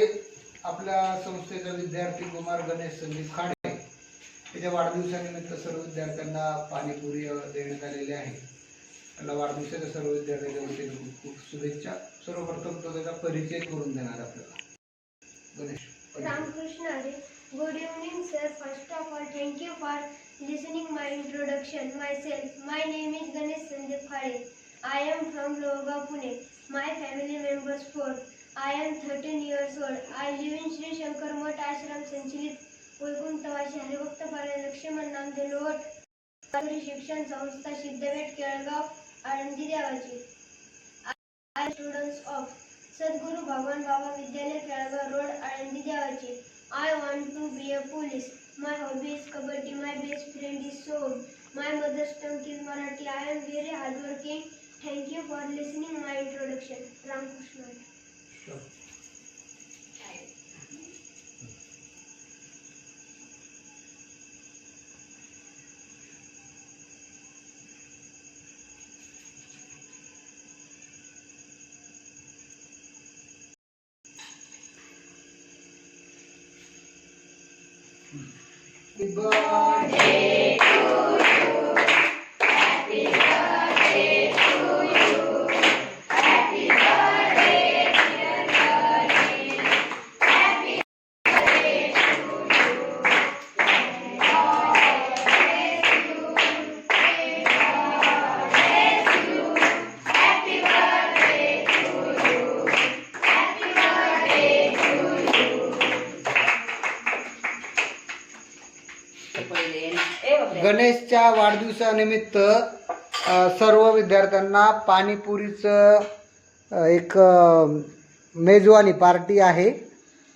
प्रकारे आपल्या संस्थेचा विद्यार्थी कुमार गणेश संदीप खाडे. त्याच्या वाढदिवसानिमित्त सर्व विद्यार्थ्यांना पाणीपुरी देण्यात आलेली आहे. त्याला वाढदिवसाच्या सर्व विद्यार्थ्यांच्या वतीने खूप खूप शुभेच्छा. सर्वप्रथम तो त्याचा परिचय करून देणार आपल्याला. Ganesh Ramkrishna Hare good evening sir first of all thank you for listening my introduction my self my name is Ganesh Sandeep Khade I am from Lohgaon Pune my family members four I am 13 years old. I live in Sri Shankar Mutt Ashram Sanchalit वैकुंठवासी हरिभक्त पारायण लक्ष्मण नाम देलोट शिक्षण संस्था सिद्धवेट केळगाव आळंदी देवाची I students of सद्गुरू भगवान बाबा विद्यालय केळगाव रोड आळंदी देवाची I want to be a police my hobby is kabaddi my best friend is सोड my mother's tongue is Marathi I am very hardworking thank you for listening my introduction Ramkrishna Happy birthday गणेशच्या वाढदिवसानिमित्त सर्व विद्यार्थ्यांना पाणीपुरीचं एक मेजवानी party आहे.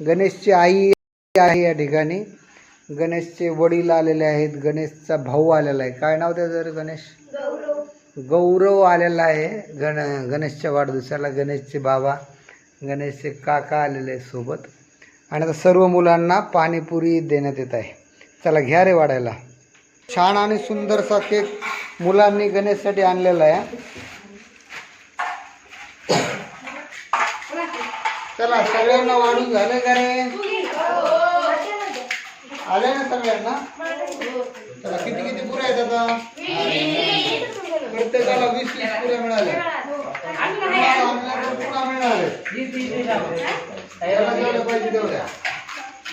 गणेशची आई आहे या ठिकाणी. गणेशचे वडील आलेले आहेत. गणेशचा भाऊ आलेला आहे. काय नाव त्याचं रे गणेश? गौरव आलेला आहे. गण गणेशच्या वाढदिवसाला गणेशचे बाबा गणेशचे काका आलेले आहेत सोबत. आणि आता सर्व मुलांना पाणीपुरी देण्यात येत आहे. चला घ्या रे वाढायला. छान आणि सुंदरसा केक मुलांनी गणेशसाठी आणलेला आहे. चला सगळ्यांना वाढून झालं का रे? आले ना सगळ्यांना? चला किती किती पुऱ्या आहेत आता? प्रत्येकाला वीस वीस पुऱ्या मिळाल्या पुन्हा मिळाले. पाहिजे तेवढ्या.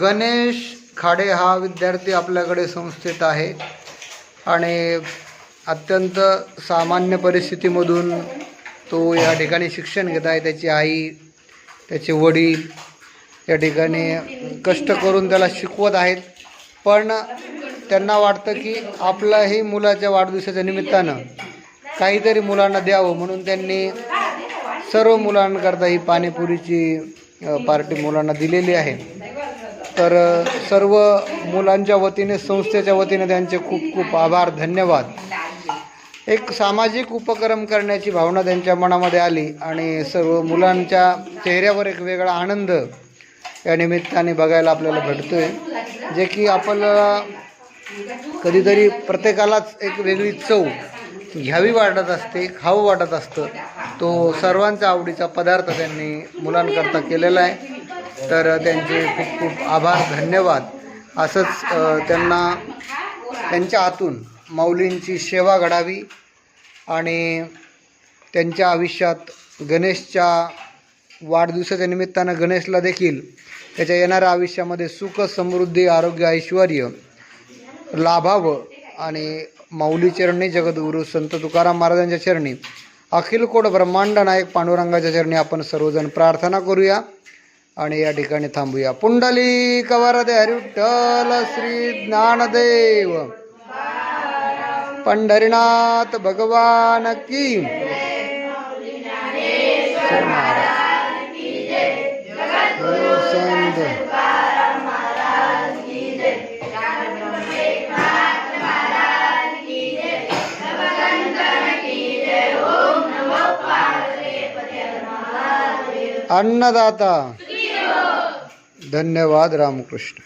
गणेश खाडे हा विद्यार्थी आपल्याकडे संस्थेत आहे आणि अत्यंत सामान्य परिस्थितीमधून तो या ठिकाणी शिक्षण घेत आहे त्याची आई त्याचे वडील या ठिकाणी कष्ट करून त्याला शिकवत आहेत. पण त्यांना वाटतं की आपलाही मुलाच्या वाढदिवसाच्या निमित्तानं काहीतरी मुलांना द्यावं म्हणून त्यांनी सर्व मुलांकरता ही पाणीपुरीची पार्टी मुलांना दिलेली आहे. तर सर्व मुलांच्या वतीने संस्थेच्या वतीने त्यांचे खूप खूप आभार धन्यवाद. एक सामाजिक उपक्रम करण्याची भावना त्यांच्या मनामध्ये आली आणि सर्व मुलांच्या चेहऱ्यावर एक वेगळा आनंद या निमित्ताने बघायला आपल्याला भेटतोय. जे की आपल्याला कधीतरी प्रत्येकालाच एक वेगळी चव घ्यावी वाटत असते खावं वाटत असतं तो सर्वांचा आवडीचा पदार्थ त्यांनी मुलांकरता केलेला आहे. तर त्यांचे खूप खूप आभार धन्यवाद. असंच त्यांना त्यांच्या हातून माऊलींची सेवा घडावी आणि त्यांच्या आयुष्यात गणेशच्या वाढदिवसाच्या निमित्तानं गणेशला देखील त्याच्या येणाऱ्या आयुष्यामध्ये सुख समृद्धी आरोग्य ऐश्वर लाभावं. आणि माऊली चरणी जगद्गुरू संत तुकाराम महाराजांच्या चरणी अखिल कोट ब्रह्मांड नायक पांडुरंगाच्या चरणी आपण सर्वजण प्रार्थना करूया. आणि या ठिकाणी थांबूया. पुंडली कवरदे हरिविठ्ठल श्री ज्ञानदेव. पंढरीनाथ भगवान की अन्नदाता। धन्यवाद रामकृष्ण।